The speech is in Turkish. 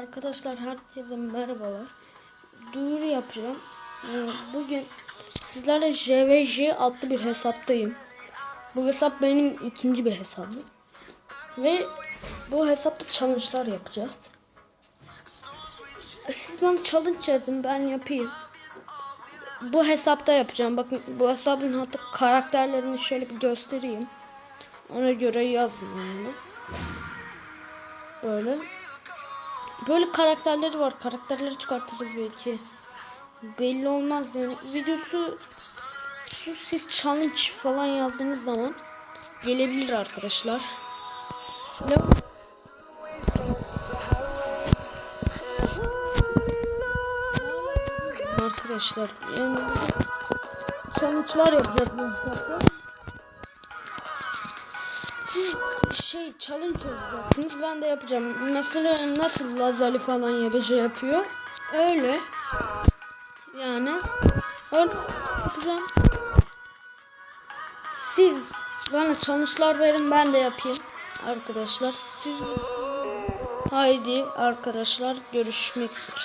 Arkadaşlar herkese merhabalar. Duyuru yapacağım. Ee, Bugün sizlerle JVJ adlı bir hesaptayım. Bu hesap benim ikinci bir hesabım. Ve bu hesapta challenge'lar yapacağız. Siz bana challenge yazın ben yapayım. Bu hesapta yapacağım. Bakın bu hesabın hatta karakterlerini şöyle bir göstereyim. Ona göre yazın. Böyle. Böyle karakterleri var. Karakterleri çıkartırız belki. Belli olmaz yani. Videosu siz challenge falan yazdığınız zaman gelebilir arkadaşlar. Ne? Arkadaşlar yani challenge'lar yapacağız bu. Siz şey challenge yapacaksınız. Ben de yapacağım. Mesela nasıl Lazali falan YBC yapıyor. Öyle. Yani öyle yapacağım. Siz bana challenge'lar verin ben de yapayım. Arkadaşlar siz Haydi arkadaşlar görüşmek üzere.